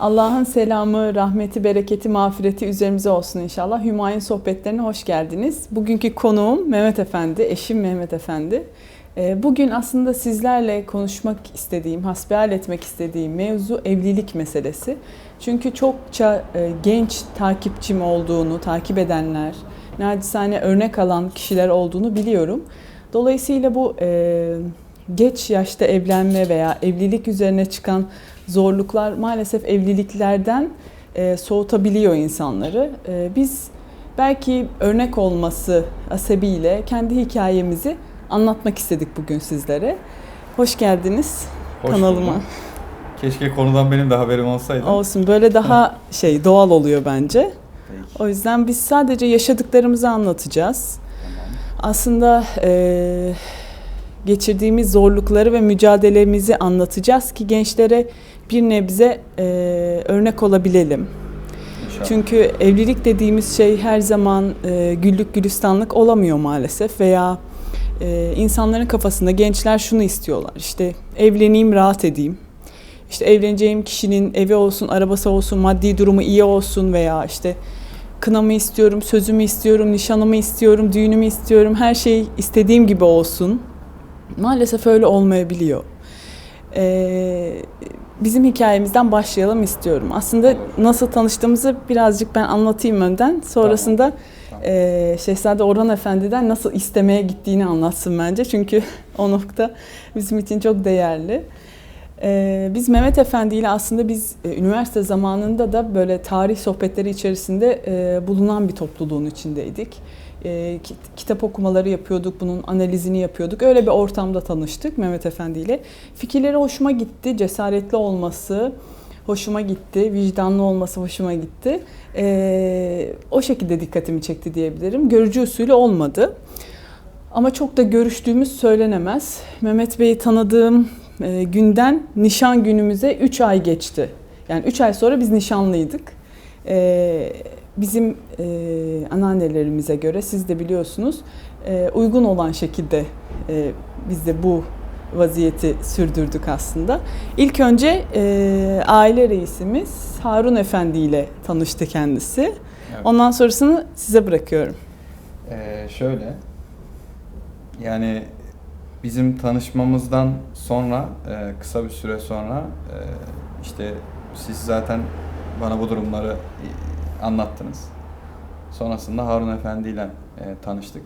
Allah'ın selamı, rahmeti, bereketi, mağfireti üzerimize olsun inşallah. Hümayun sohbetlerine hoş geldiniz. Bugünkü konuğum Mehmet Efendi, eşim Mehmet Efendi. Ee, Bugün aslında sizlerle konuşmak istediğim, hasbihal etmek istediğim mevzu evlilik meselesi. Çünkü çokça e, genç takipçim olduğunu, takip edenler, nacizane örnek alan kişiler olduğunu biliyorum. Dolayısıyla bu e, geç yaşta evlenme veya evlilik üzerine çıkan zorluklar maalesef evliliklerden e, soğutabiliyor insanları. E, biz belki örnek olması asebiyle kendi hikayemizi anlatmak istedik bugün sizlere. Hoş geldiniz Hoş kanalıma. bulduk. Keşke konudan benim de haberim olsaydı. Olsun böyle daha şey doğal oluyor bence. Peki, O yüzden biz sadece yaşadıklarımızı anlatacağız. tamam. Aslında e, geçirdiğimiz zorlukları ve mücadelemizi anlatacağız ki gençlere bir nebze e, örnek olabilelim. İnşallah. Çünkü evlilik dediğimiz şey her zaman e, güllük gülistanlık olamıyor maalesef veya e, insanların kafasında gençler şunu istiyorlar işte evleneyim rahat edeyim. İşte evleneceğim kişinin evi olsun, arabası olsun, maddi durumu iyi olsun veya işte kınamı istiyorum, sözümü istiyorum, nişanımı istiyorum, düğünümü istiyorum, her şey istediğim gibi olsun. Maalesef öyle olmayabiliyor. Ee, bizim hikayemizden başlayalım istiyorum. Aslında nasıl tanıştığımızı birazcık ben anlatayım önden. Sonrasında Tamam. ee, Şehzade Orhan Efendi'den nasıl istemeye gittiğini anlatsın bence. Çünkü o nokta bizim için çok değerli. Ee, biz Mehmet Efendi ile aslında biz e, üniversite zamanında da böyle tarih sohbetleri içerisinde e, bulunan bir topluluğun içindeydik. E, kit- kitap okumaları yapıyorduk, bunun analizini yapıyorduk. Öyle bir ortamda tanıştık Mehmet Efendi ile. Fikirleri hoşuma gitti, cesaretli olması hoşuma gitti, vicdanlı olması hoşuma gitti. E, o şekilde dikkatimi çekti diyebilirim. Görücü usulü olmadı. Ama çok da görüştüğümüz söylenemez. Mehmet Bey'i tanıdığım e, günden nişan günümüze 3 ay geçti. Yani 3 ay sonra biz nişanlıydık. E, bizim e, anneannelerimize göre siz de biliyorsunuz e, uygun olan şekilde e, biz de bu vaziyeti sürdürdük aslında. İlk önce e, aile reisimiz Harun Efendi ile tanıştı kendisi. Evet. Ondan sonrasını size bırakıyorum. Ee, şöyle, yani bizim tanışmamızdan sonra, e, kısa bir süre sonra e, işte siz zaten bana bu durumları anlattınız. Sonrasında Harun Efendi ile e, tanıştık.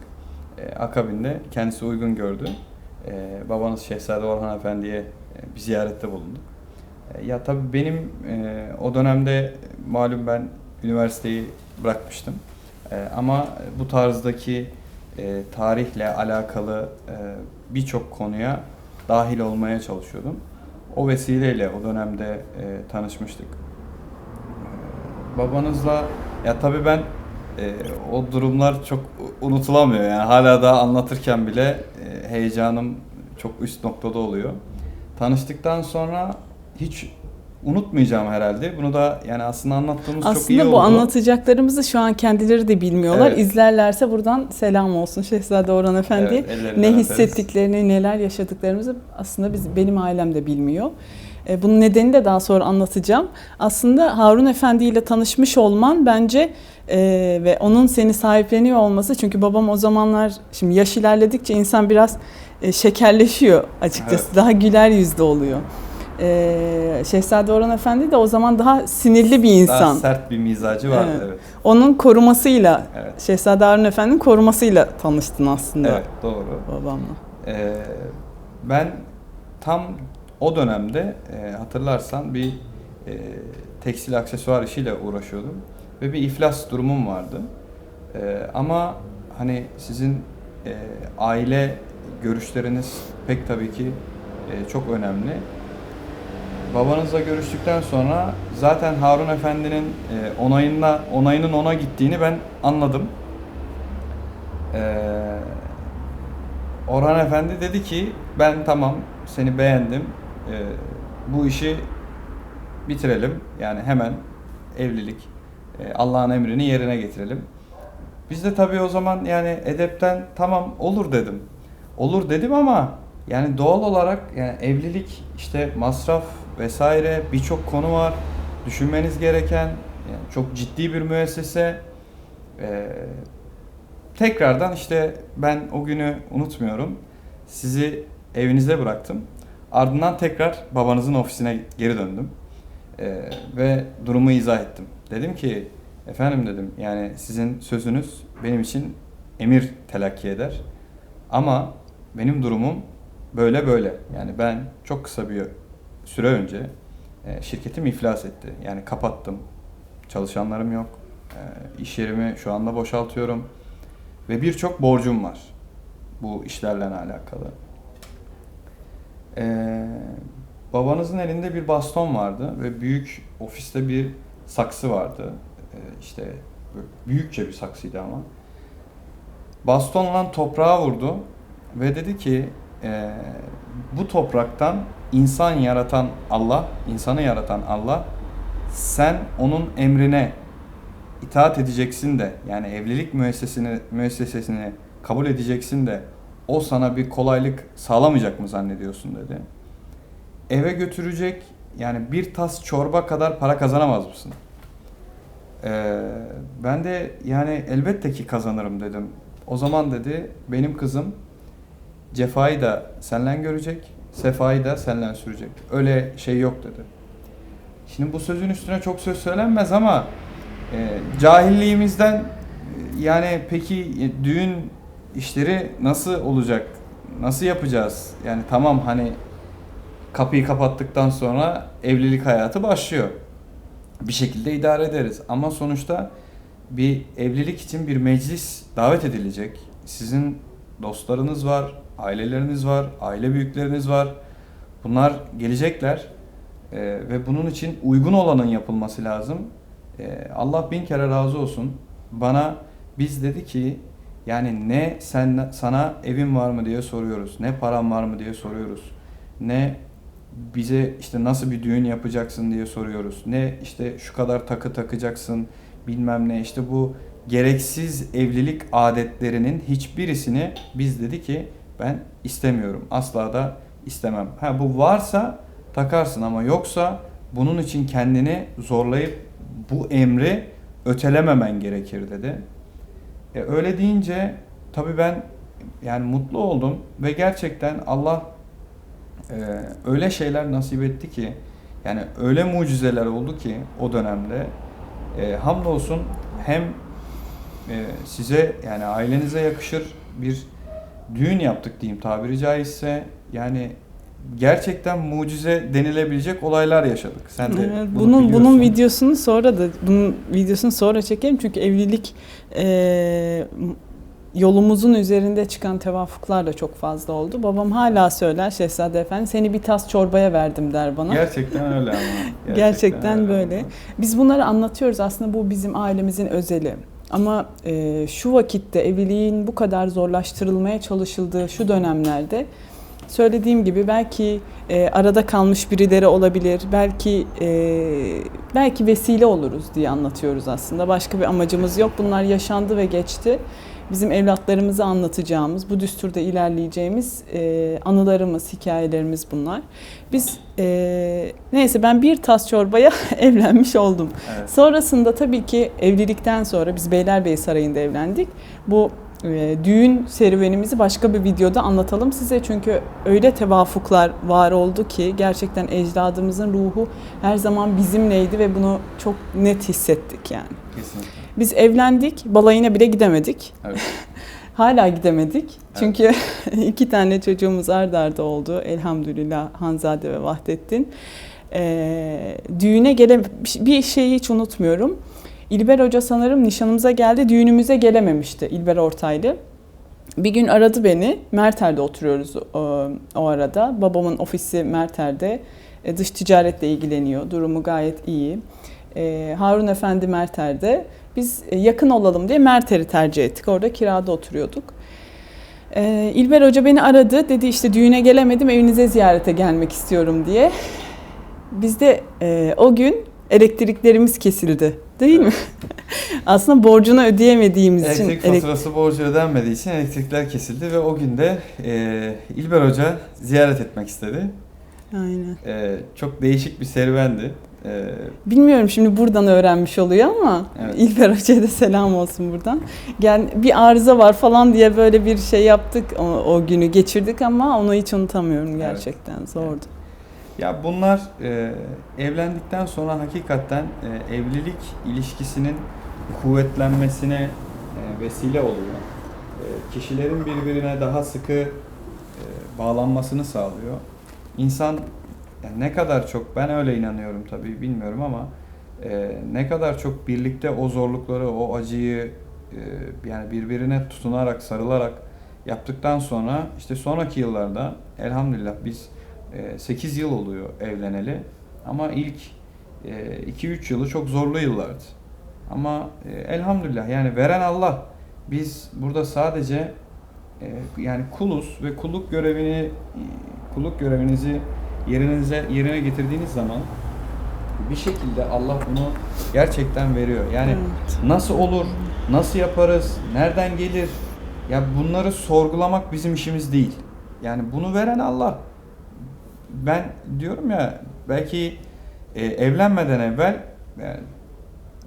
E, akabinde kendisi uygun gördü. E, babanız Şehzade Orhan Efendi'ye e, bir ziyarette bulunduk. E, ya tabii benim e, o dönemde malum ben üniversiteyi bırakmıştım. E, ama bu tarzdaki e, tarihle alakalı e, birçok konuya dahil olmaya çalışıyordum. O vesileyle o dönemde e, tanışmıştık. Babanızla ya tabii ben e, o durumlar çok unutulamıyor yani hala da anlatırken bile e, heyecanım çok üst noktada oluyor. Tanıştıktan sonra hiç unutmayacağım herhalde. Bunu da yani aslında anlattığımız çok iyi Aslında oldu. bu anlatacaklarımızı şu an kendileri de bilmiyorlar. Evet. İzlerlerse buradan selam olsun Şehzade Orhan Efendi'ye. Evet, ne hissettiklerini, neler yaşadıklarımızı aslında biz benim ailem de bilmiyor. E, Bunun nedeni de daha sonra anlatacağım. Aslında Harun Efendi ile tanışmış olman bence e, ve onun seni sahipleniyor olması çünkü babam o zamanlar şimdi yaş ilerledikçe insan biraz e, şekerleşiyor açıkçası. Evet. Daha güler yüzlü oluyor. E, Şehzade Orhan Efendi de o zaman daha sinirli bir Daha insan. sert bir mizacı vardı Evet. evet. Onun korumasıyla, Evet. Şehzade Harun Efendi'nin korumasıyla tanıştın aslında Evet, doğru. babamla. Ee, ben tam o dönemde e, hatırlarsan bir e, tekstil aksesuar işiyle uğraşıyordum ve bir iflas durumum vardı. E, ama hani sizin e, aile görüşleriniz pek tabii ki e, çok önemli. Babanızla görüştükten sonra zaten Harun Efendi'nin e, onayına onayının ona gittiğini ben anladım. Ee, Orhan Efendi dedi ki ben tamam seni beğendim. Ee, bu işi bitirelim. Yani hemen evlilik. e, Allah'ın emrini yerine getirelim. Biz de tabii o zaman yani edepten tamam olur dedim. Olur dedim ama yani doğal olarak yani evlilik işte masraf vesaire birçok konu var. düşünmeniz gereken yani çok ciddi bir müessese. Ee, tekrardan işte ben o günü unutmuyorum. Sizi evinize bıraktım. Ardından tekrar babanızın ofisine geri döndüm. Ee, ve durumu izah ettim. Dedim ki efendim dedim yani sizin sözünüz benim için emir telakki eder. Ama benim durumum böyle böyle. Yani ben çok kısa bir süre önce e, şirketim iflas etti. Yani kapattım. Çalışanlarım yok. E, iş yerimi şu anda boşaltıyorum. Ve birçok borcum var. Bu işlerle alakalı. E, babanızın elinde bir baston vardı ve büyük ofiste bir saksı vardı. E, işte büyükçe bir saksıydı ama. Bastonla toprağa vurdu ve dedi ki e, bu topraktan insan yaratan Allah, insanı yaratan Allah sen onun emrine itaat edeceksin de yani evlilik müessesesini müessesesini kabul edeceksin de o sana bir kolaylık sağlamayacak mı zannediyorsun dedi. Eve götürecek yani bir tas çorba kadar para kazanamaz mısın? Ee, ben de yani elbette ki kazanırım dedim. O zaman dedi benim kızım cefayı da senden görecek, sefayı da senden sürecek. Öyle şey yok dedi. Şimdi bu sözün üstüne çok söz söylenmez ama e, cahilliğimizden e, yani peki e, düğün işleri nasıl olacak? Nasıl yapacağız? Yani tamam hani kapıyı kapattıktan sonra evlilik hayatı başlıyor. Bir şekilde idare ederiz ama sonuçta bir evlilik için bir meclis davet edilecek. Sizin dostlarınız var, aileleriniz var, aile büyükleriniz var. Bunlar gelecekler Ee, ve bunun için uygun olanın yapılması lazım. Ee, Allah bin kere razı olsun. Bana biz dedi ki yani ne sen sana evin var mı diye soruyoruz. Ne param var mı diye soruyoruz. Ne bize işte nasıl bir düğün yapacaksın diye soruyoruz. Ne işte şu kadar takı takacaksın bilmem ne işte bu gereksiz evlilik adetlerinin hiçbirisini biz dedi ki ben istemiyorum. Asla da istemem. Ha bu varsa takarsın ama yoksa bunun için kendini zorlayıp bu emri ötelememen gerekir dedi. E, öyle deyince tabii ben yani mutlu oldum ve gerçekten Allah e, öyle şeyler nasip etti ki yani öyle mucizeler oldu ki o dönemde e, hamdolsun hem e, size yani ailenize yakışır bir düğün yaptık diyeyim tabiri caizse. Yani gerçekten mucize denilebilecek olaylar yaşadık. Sen de Evet, bunu bunun bunun biliyorsun. videosunu sonra da bunun videosunu sonra çekelim çünkü evlilik e, yolumuzun üzerinde çıkan tevafuklar da çok fazla oldu. Babam hala söyler Şehzade Efendi seni bir tas çorbaya verdim der bana. Gerçekten öyle ama. Gerçekten öyle böyle. ama. Biz bunları anlatıyoruz aslında bu bizim ailemizin özeli. Ama e, şu vakitte evliliğin bu kadar zorlaştırılmaya çalışıldığı şu dönemlerde söylediğim gibi belki e, arada kalmış birileri olabilir, belki e, belki vesile oluruz diye anlatıyoruz aslında. Başka bir amacımız yok. Bunlar yaşandı ve geçti. Bizim evlatlarımıza anlatacağımız, bu düsturda ilerleyeceğimiz e, anılarımız, hikayelerimiz bunlar. Biz e, neyse ben bir tas çorbaya evlenmiş oldum. Evet. Sonrasında tabii ki evlilikten sonra biz Beylerbeyi Sarayı'nda evlendik. Bu e, düğün serüvenimizi başka bir videoda anlatalım size. Çünkü öyle tevafuklar var oldu ki gerçekten ecdadımızın ruhu her zaman bizimleydi ve bunu çok net hissettik yani. Kesinlikle. Biz evlendik, balayına bile gidemedik. Evet. Hala gidemedik. Çünkü iki tane çocuğumuz ard arda oldu. Elhamdülillah Hanzade ve Vahdettin. Ee, düğüne gele bir şeyi hiç unutmuyorum. İlber Hoca sanırım nişanımıza geldi, düğünümüze gelememişti İlber Ortaylı. Bir gün aradı beni. Merter'de oturuyoruz o, arada. Babamın ofisi Merter'de. E, dış ticaretle ilgileniyor. Durumu gayet iyi. E, Harun Efendi Merter'de. Biz e, yakın olalım diye Merter'i tercih ettik. Orada kirada oturuyorduk. İlber Hoca beni aradı. Dedi işte düğüne gelemedim evinize ziyarete gelmek istiyorum diye. Biz de e, o gün elektriklerimiz kesildi. Değil mi? Aslında borcunu ödeyemediğimiz için Elektrik elek- faturası borcu ödenmediği için elektrikler kesildi ve o günde e, İlber Hoca ziyaret etmek istedi. Aynen. E, çok değişik bir serüvendi. Ee, Bilmiyorum şimdi buradan öğrenmiş oluyor ama Evet. İlber Hoca'ya da selam olsun buradan. Yani bir arıza var falan diye böyle bir şey yaptık o, o günü geçirdik ama onu hiç unutamıyorum gerçekten zordu. Ya bunlar e, evlendikten sonra hakikaten e, evlilik ilişkisinin kuvvetlenmesine e, vesile oluyor. E, kişilerin birbirine daha sıkı e, bağlanmasını sağlıyor. İnsan yani ne kadar çok ben öyle inanıyorum tabii bilmiyorum ama e, ne kadar çok birlikte o zorlukları, o acıyı e, yani birbirine tutunarak, sarılarak yaptıktan sonra işte sonraki yıllarda elhamdülillah biz 8 yıl oluyor evleneli ama ilk 2-3 yılı çok zorlu yıllardı. Ama e, elhamdülillah yani veren Allah. Biz burada sadece e, yani kuluz ve kulluk görevini kulluk görevinizi yerinize yerine getirdiğiniz zaman bir şekilde Allah bunu gerçekten veriyor. Yani Evet. nasıl olur, nasıl yaparız, nereden gelir? Ya bunları sorgulamak bizim işimiz değil. Yani bunu veren Allah. Ben diyorum ya belki e, evlenmeden evvel yani,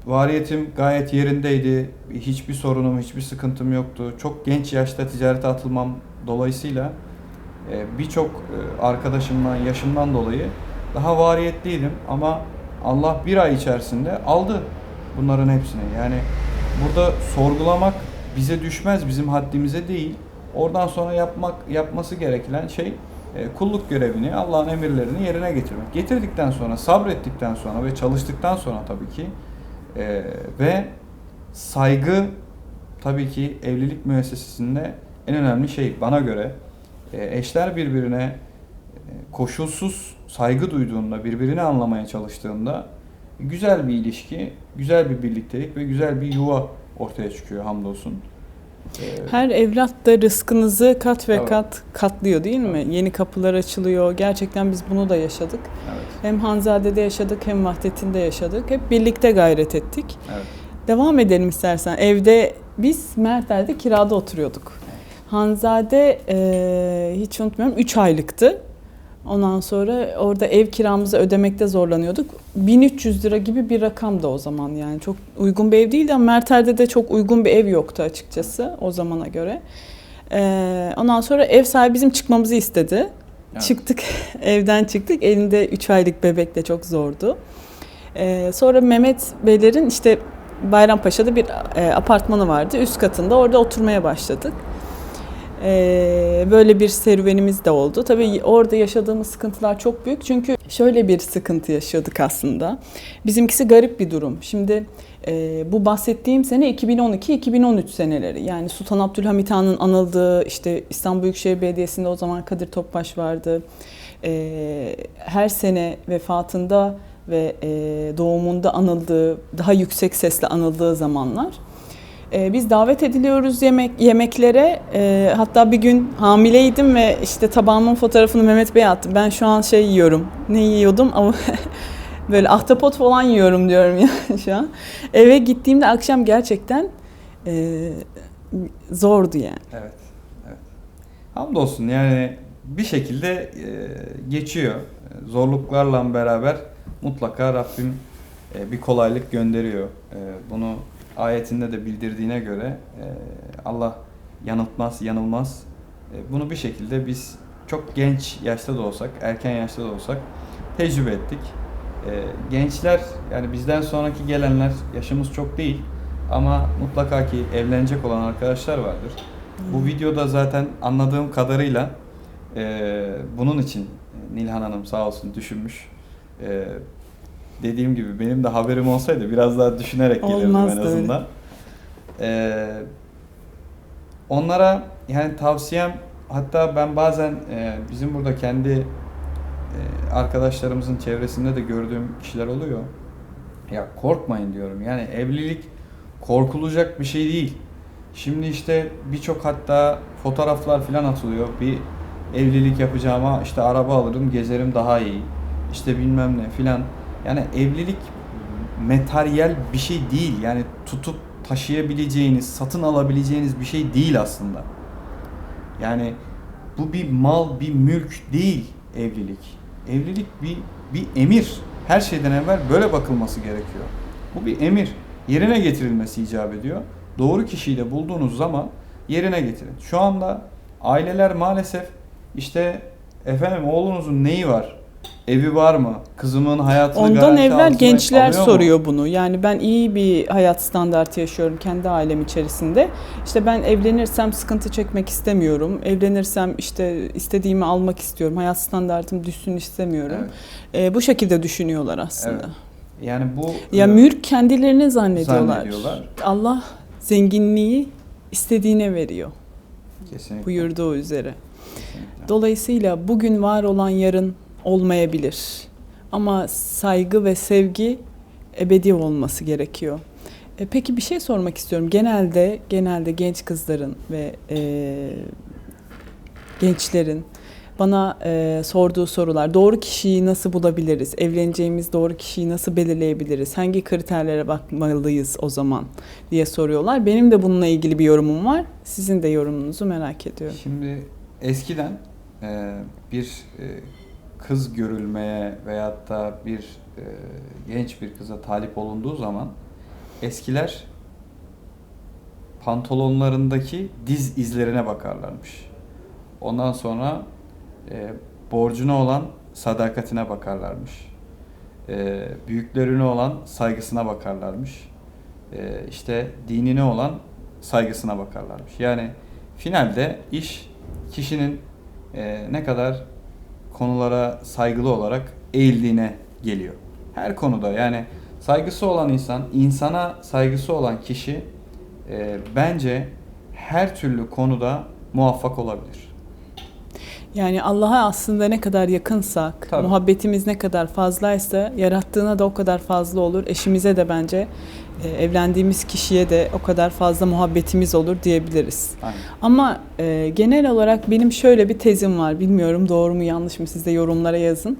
variyetim gayet yerindeydi. Hiçbir sorunum, hiçbir sıkıntım yoktu. Çok genç yaşta ticarete atılmam dolayısıyla e, birçok e, arkadaşımdan, yaşımdan dolayı daha variyetliydim ama Allah bir ay içerisinde aldı bunların hepsini. Yani burada sorgulamak bize düşmez, bizim haddimize değil. Oradan sonra yapmak yapması gereken şey e, kulluk görevini, Allah'ın emirlerini yerine getirmek. Getirdikten sonra, sabrettikten sonra ve çalıştıktan sonra tabii ki e, ve saygı tabii ki evlilik müessesesinde en önemli şey bana göre e, eşler birbirine e, koşulsuz saygı duyduğunda, birbirini anlamaya çalıştığında güzel bir ilişki, güzel bir birliktelik ve güzel bir yuva ortaya çıkıyor hamdolsun. E, Her evlat da rızkınızı kat ve Evet. kat katlıyor değil mi? Evet. Yeni kapılar açılıyor. Gerçekten biz bunu da yaşadık. evet, Hem Hanzade'de yaşadık hem Vahdettin'de yaşadık. Hep birlikte gayret ettik. evet. Devam edelim istersen. Evde biz Mertel'de kirada oturuyorduk. Hanzade e, hiç unutmuyorum 3 aylıktı. Ondan sonra orada ev kiramızı ödemekte zorlanıyorduk. 1300 lira gibi bir rakam da o zaman yani çok uygun bir ev değildi ama Mertel'de de çok uygun bir ev yoktu açıkçası o zamana göre. E, ondan sonra ev sahibi bizim çıkmamızı istedi. Evet. Çıktık evden çıktık elinde 3 aylık bebek de çok zordu. E, sonra Mehmet Beylerin işte Bayrampaşa'da bir e, apartmanı vardı. Üst katında orada oturmaya başladık. E, böyle bir serüvenimiz de oldu. Tabii orada yaşadığımız sıkıntılar çok büyük. Çünkü şöyle bir sıkıntı yaşadık aslında. Bizimkisi garip bir durum. Şimdi e, bu bahsettiğim sene 2012-2013 seneleri. Yani Sultan Abdülhamit Han'ın anıldığı işte İstanbul Büyükşehir Belediyesi'nde o zaman Kadir Topbaş vardı. E, her sene vefatında ve e, doğumunda anıldığı, daha yüksek sesle anıldığı zamanlar. E, biz davet ediliyoruz yemek yemeklere. E, hatta bir gün hamileydim ve işte tabağımın fotoğrafını Mehmet Bey'e attım. Ben şu an şey yiyorum. Ne yiyordum ama böyle ahtapot falan yiyorum diyorum ya şu an. Eve gittiğimde akşam gerçekten e, zordu yani. Evet. Hamdolsun yani bir şekilde e, geçiyor. Zorluklarla beraber mutlaka Rabbim e, bir kolaylık gönderiyor. Bunu ayetinde de bildirdiğine göre e, Allah yanıltmaz, yanılmaz. E, bunu bir şekilde biz çok genç yaşta da olsak, erken yaşta da olsak tecrübe ettik. E, gençler yani bizden sonraki gelenler yaşımız çok değil ama mutlaka ki evlenecek olan arkadaşlar vardır. Bu videoda zaten anladığım kadarıyla bunun için Nilhan Hanım sağ olsun düşünmüş. Dediğim gibi benim de haberim olsaydı biraz daha düşünerek gelirdim en Olmazdı öyle. azından. E, onlara yani tavsiyem hatta ben bazen e, bizim burada kendi e, arkadaşlarımızın çevresinde de gördüğüm kişiler oluyor. Ya korkmayın diyorum. Yani evlilik korkulacak bir şey değil. Şimdi işte birçok hatta fotoğraflar falan atılıyor. Bir evlilik yapacağıma işte araba alırım, gezerim daha iyi. İşte bilmem ne filan. Yani evlilik materyal bir şey değil. Yani tutup taşıyabileceğiniz, satın alabileceğiniz bir şey değil aslında. Yani bu bir mal, bir mülk değil evlilik. Evlilik bir bir emir. her şeyden evvel böyle bakılması gerekiyor. Bu bir emir. Yerine getirilmesi icap ediyor. Doğru kişiyi de bulduğunuz zaman yerine getirin. Şu anda aileler maalesef işte efendim oğlunuzun neyi var? Evi var mı? Kızımın hayatını Ondan evvel gençler alıyor mu? soruyor bunu. Yani ben iyi bir hayat standartı yaşıyorum kendi ailem içerisinde. İşte ben evlenirsem sıkıntı çekmek istemiyorum. Evlenirsem işte istediğimi almak istiyorum. Hayat standartım düşsün istemiyorum. Evet. Ee, bu şekilde düşünüyorlar aslında. Evet. Yani bu Ya mülk kendilerini zannediyorlar. Zannediyorlar. Allah zenginliği istediğine veriyor kesinlikle, buyurduğu üzere. kesinlikle. Dolayısıyla bugün var olan yarın olmayabilir. Ama saygı ve sevgi ebedi olması gerekiyor. E, peki bir şey sormak istiyorum. Genelde genelde genç kızların ve e, gençlerin bana e, sorduğu sorular. Doğru kişiyi nasıl bulabiliriz? Evleneceğimiz doğru kişiyi nasıl belirleyebiliriz? Hangi kriterlere bakmalıyız o zaman diye soruyorlar. Benim de bununla ilgili bir yorumum var. Sizin de yorumunuzu merak ediyorum. Şimdi eskiden e, bir e, kız görülmeye veyahut da bir e, genç bir kıza talip olunduğu zaman eskiler pantolonlarındaki diz izlerine bakarlarmış. Ondan sonra e, borcuna olan sadakatine bakarlarmış. E, büyüklerine olan saygısına bakarlarmış. E, işte dinine olan saygısına bakarlarmış. Yani finalde iş kişinin e, ne kadar konulara saygılı olarak eğildiğine geliyor. Her konuda yani saygısı olan insan, insana saygısı olan kişi e, bence her türlü konuda muvaffak olabilir. Yani Allah'a aslında ne kadar yakınsak, Tabii. muhabbetimiz ne kadar fazlaysa yarattığına da o kadar fazla olur. Eşimize de bence e, evlendiğimiz kişiye de o kadar fazla muhabbetimiz olur diyebiliriz. Aynen. Ama e, genel olarak benim şöyle bir tezim var. Bilmiyorum doğru mu yanlış mı siz de yorumlara yazın.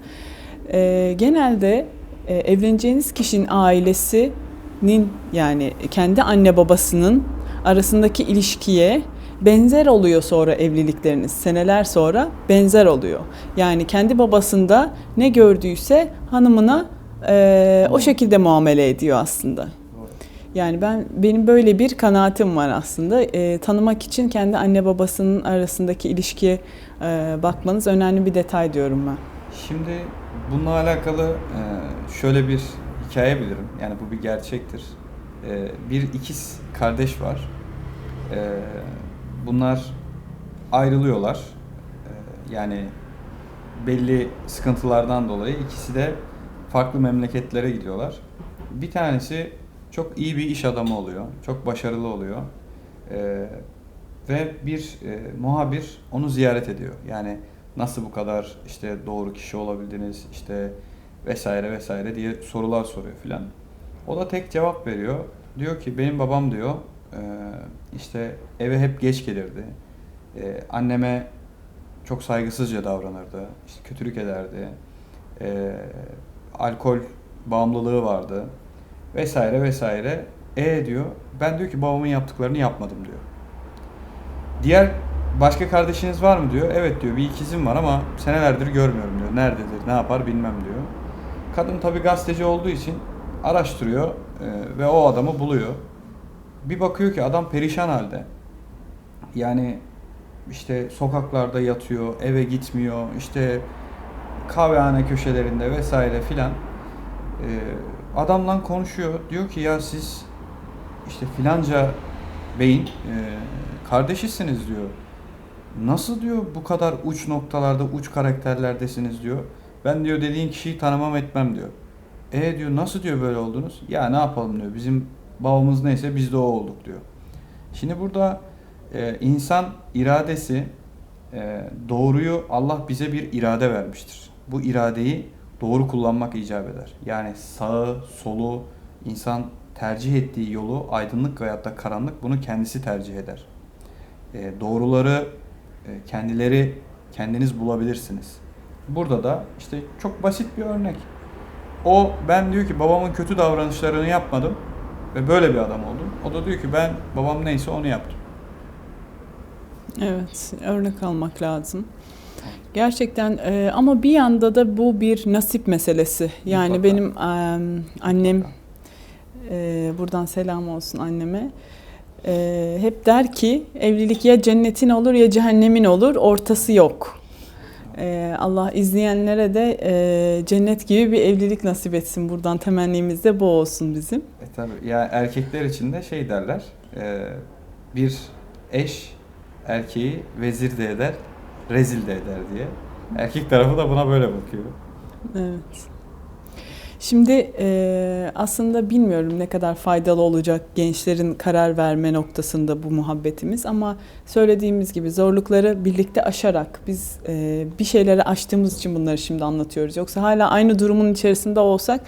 E, genelde e, evleneceğiniz kişinin ailesinin yani kendi anne babasının arasındaki ilişkiye benzer oluyor sonra evlilikleriniz. Seneler sonra benzer oluyor. Yani kendi babasında ne gördüyse hanımına e, o şekilde muamele ediyor aslında. Yani ben benim böyle bir kanaatim var aslında. Ee, tanımak için kendi anne babasının arasındaki ilişkiye e, bakmanız önemli bir detay diyorum ben. Şimdi bununla alakalı e, şöyle bir hikaye bilirim. Yani bu bir gerçektir. E, Bir ikiz kardeş var. E, Bunlar ayrılıyorlar. E, Yani belli sıkıntılardan dolayı ikisi de farklı memleketlere gidiyorlar. Bir tanesi çok iyi bir iş adamı oluyor. Çok başarılı oluyor. E, Ve bir e, muhabir onu ziyaret ediyor. Yani nasıl bu kadar işte doğru kişi olabildiniz işte vesaire vesaire diye sorular soruyor filan. O da tek cevap veriyor. Diyor ki benim babam diyor e, işte eve hep geç gelirdi. E, anneme çok saygısızca davranırdı. işte kötülük ederdi. E, alkol bağımlılığı vardı. Vesaire vesaire. E diyor ben diyor ki babamın yaptıklarını yapmadım diyor. Diğer başka kardeşiniz var mı diyor. Evet diyor bir ikizim var ama senelerdir görmüyorum diyor. Nerededir ne yapar bilmem diyor. Kadın tabi gazeteci olduğu için araştırıyor e, ve o adamı buluyor. Bir bakıyor ki adam perişan halde. Yani işte sokaklarda yatıyor, eve gitmiyor, işte kahvehane köşelerinde vesaire filan. E, adamla konuşuyor. Diyor ki ya siz işte filanca beyin e, kardeşisiniz diyor. Nasıl diyor bu kadar uç noktalarda, uç karakterlerdesiniz diyor. Ben diyor dediğin kişiyi tanımam etmem diyor. E diyor nasıl diyor böyle oldunuz? Ya ne yapalım diyor. Bizim babamız neyse biz de o olduk diyor. Şimdi burada e, insan iradesi e, doğruyu Allah bize bir irade vermiştir. Bu iradeyi doğru kullanmak icap eder. Yani sağı, solu, insan tercih ettiği yolu aydınlık veyahut da karanlık bunu kendisi tercih eder. E, doğruları e, kendileri kendiniz bulabilirsiniz. Burada da işte çok basit bir örnek. O ben diyor ki babamın kötü davranışlarını yapmadım ve böyle bir adam oldum. O da diyor ki ben babam neyse onu yaptım. Evet, örnek almak lazım. Gerçekten e, ama bir yanda da bu bir nasip meselesi. Yani Mutlaka. benim e, annem e, buradan selam olsun anneme. E, hep der ki evlilik ya cennetin olur ya cehennemin olur ortası yok. E, Allah izleyenlere de e, cennet gibi bir evlilik nasip etsin. Buradan temennimiz de bu olsun bizim. E tabi ya erkekler için de şey derler. e, bir eş erkeği vezir de eder, rezil de eder diye. Erkek tarafı da buna böyle bakıyor. Evet. Şimdi e, aslında bilmiyorum ne kadar faydalı olacak gençlerin karar verme noktasında bu muhabbetimiz ama söylediğimiz gibi zorlukları birlikte aşarak biz e, bir şeyleri aştığımız için bunları şimdi anlatıyoruz. Yoksa hala aynı durumun içerisinde olsak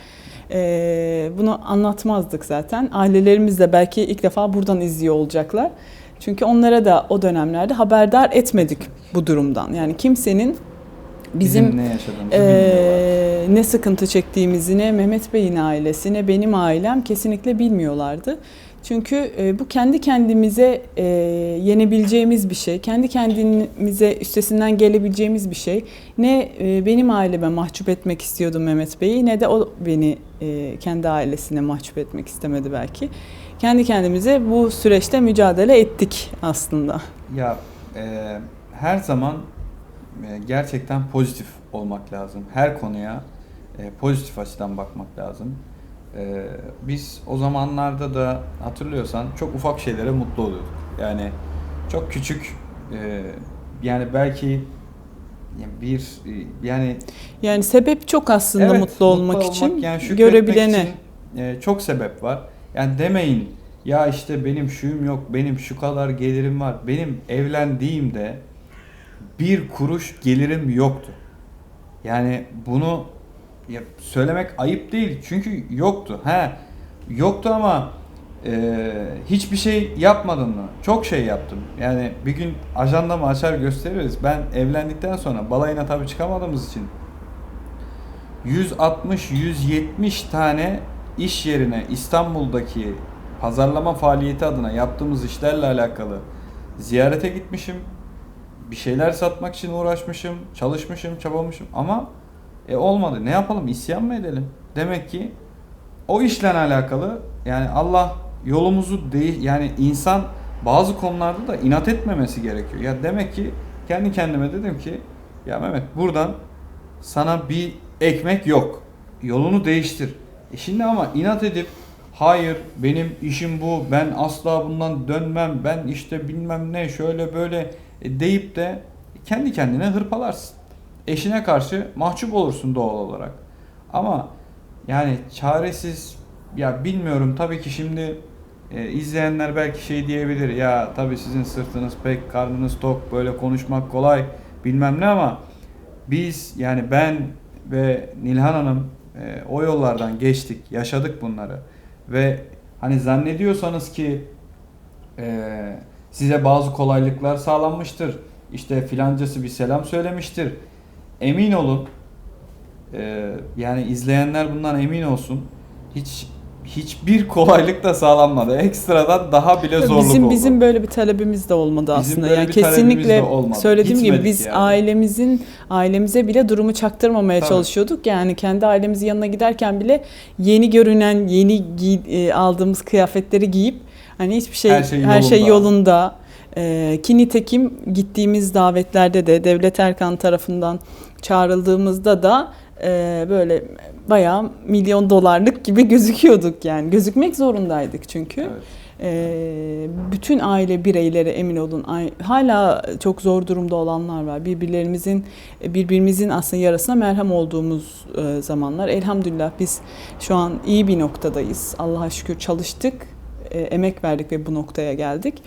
e, bunu anlatmazdık zaten. Ailelerimiz de belki ilk defa buradan izliyor olacaklar. Çünkü onlara da o dönemlerde haberdar etmedik bu durumdan. Yani kimsenin Bizim, bizim ne yaşadığımızı ee, ne sıkıntı çektiğimizi ne Mehmet Bey'in ailesi ne benim ailem kesinlikle bilmiyorlardı. Çünkü e, bu kendi kendimize e, yenebileceğimiz bir şey, kendi kendimize üstesinden gelebileceğimiz bir şey. Ne e, benim aileme mahcup etmek istiyordu Mehmet Bey'i ne de o beni e, kendi ailesine mahcup etmek istemedi belki. Kendi kendimize bu süreçte mücadele ettik aslında. Ya e, her zaman e, gerçekten pozitif olmak lazım. Her konuya e, pozitif açıdan bakmak lazım. E, biz o zamanlarda da hatırlıyorsan çok ufak şeylere mutlu oluyorduk. Yani çok küçük e, yani belki bir e, yani Yani sebep çok aslında Evet, mutlu olmak için yani görebilene. için, e, çok sebep var. Yani demeyin ya işte benim şuyum yok, benim şu kadar gelirim var. Benim evlendiğimde bir kuruş gelirim yoktu. Yani bunu söylemek ayıp değil çünkü yoktu. He yoktu ama e, hiçbir şey yapmadın mı? Çok şey yaptım. Yani bir gün ajandamı açar gösteririz. Ben evlendikten sonra balayına tabii çıkamadığımız için 160-170 tane iş yerine İstanbul'daki pazarlama faaliyeti adına yaptığımız işlerle alakalı ziyarete gitmişim. Bir şeyler satmak için uğraşmışım, çalışmışım, çabalamışım ama e olmadı. Ne yapalım? İsyan mı edelim? Demek ki o işle alakalı yani Allah yolumuzu değil yani insan bazı konularda da inat etmemesi gerekiyor. Ya demek ki kendi kendime dedim ki ya Mehmet buradan sana bir ekmek yok. Yolunu değiştir. E şimdi ama inat edip hayır benim işim bu ben asla bundan dönmem ben işte bilmem ne şöyle böyle e, deyip de kendi kendine hırpalarsın. Eşine karşı mahcup olursun doğal olarak. Ama yani çaresiz ya bilmiyorum tabii ki şimdi e, izleyenler belki şey diyebilir ya tabii sizin sırtınız pek karnınız tok böyle konuşmak kolay bilmem ne ama biz yani ben ve Nilhan Hanım e, o yollardan geçtik, yaşadık bunları ve hani zannediyorsanız ki e, size bazı kolaylıklar sağlanmıştır. İşte filancası bir selam söylemiştir. Emin olun e, yani izleyenler bundan emin olsun. Hiç hiçbir kolaylık da sağlanmadı. Ekstradan daha bile zorluk bizim oldu. bizim böyle bir talebimiz de olmadı Bizim aslında. Yani kesinlikle söylediğim gibi Gitmedik biz yani. ailemizin ailemize bile durumu çaktırmamaya Tabii. çalışıyorduk. Yani kendi ailemizin yanına giderken bile yeni görünen, yeni giy- e, aldığımız kıyafetleri giyip hani hiçbir şey Her her şey şey, yolunda. yolunda. Ee, ki nitekim gittiğimiz davetlerde de Devlet Erkan tarafından çağrıldığımızda da e, böyle bayağı milyon dolarlık gibi gözüküyorduk yani. Gözükmek zorundaydık çünkü. Evet. Ee, bütün aile bireyleri emin olun hala çok zor durumda olanlar var. Birbirlerimizin birbirimizin aslında yarasına merhem olduğumuz e, zamanlar. Elhamdülillah biz şu an iyi bir noktadayız. Allah'a şükür çalıştık, e, emek verdik ve bu noktaya geldik.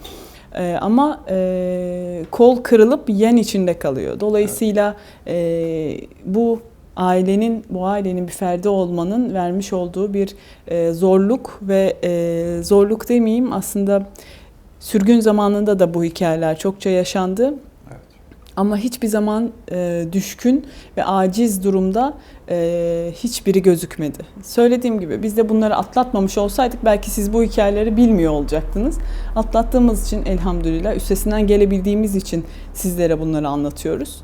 E, ama e, kol kırılıp yen içinde kalıyor. Dolayısıyla e, bu ailenin bu ailenin bir ferdi olmanın vermiş olduğu bir e, zorluk ve e, zorluk demeyeyim aslında sürgün zamanında da bu hikayeler çokça yaşandı. Evet. Ama hiçbir zaman e, düşkün ve aciz durumda e, hiçbiri gözükmedi. Söylediğim gibi biz de bunları atlatmamış olsaydık belki siz bu hikayeleri bilmiyor olacaktınız. Atlattığımız için elhamdülillah üstesinden gelebildiğimiz için sizlere bunları anlatıyoruz.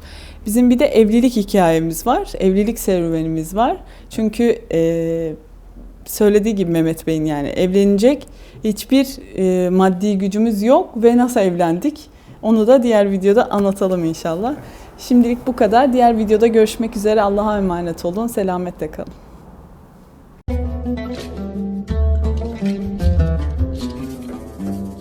Bizim bir de evlilik hikayemiz var. Evlilik serüvenimiz var. Çünkü e, söylediği gibi Mehmet Bey'in yani evlenecek hiçbir e, maddi gücümüz yok ve nasıl evlendik onu da diğer videoda anlatalım inşallah. Şimdilik bu kadar. Diğer videoda görüşmek üzere. Allah'a emanet olun. Selametle kalın.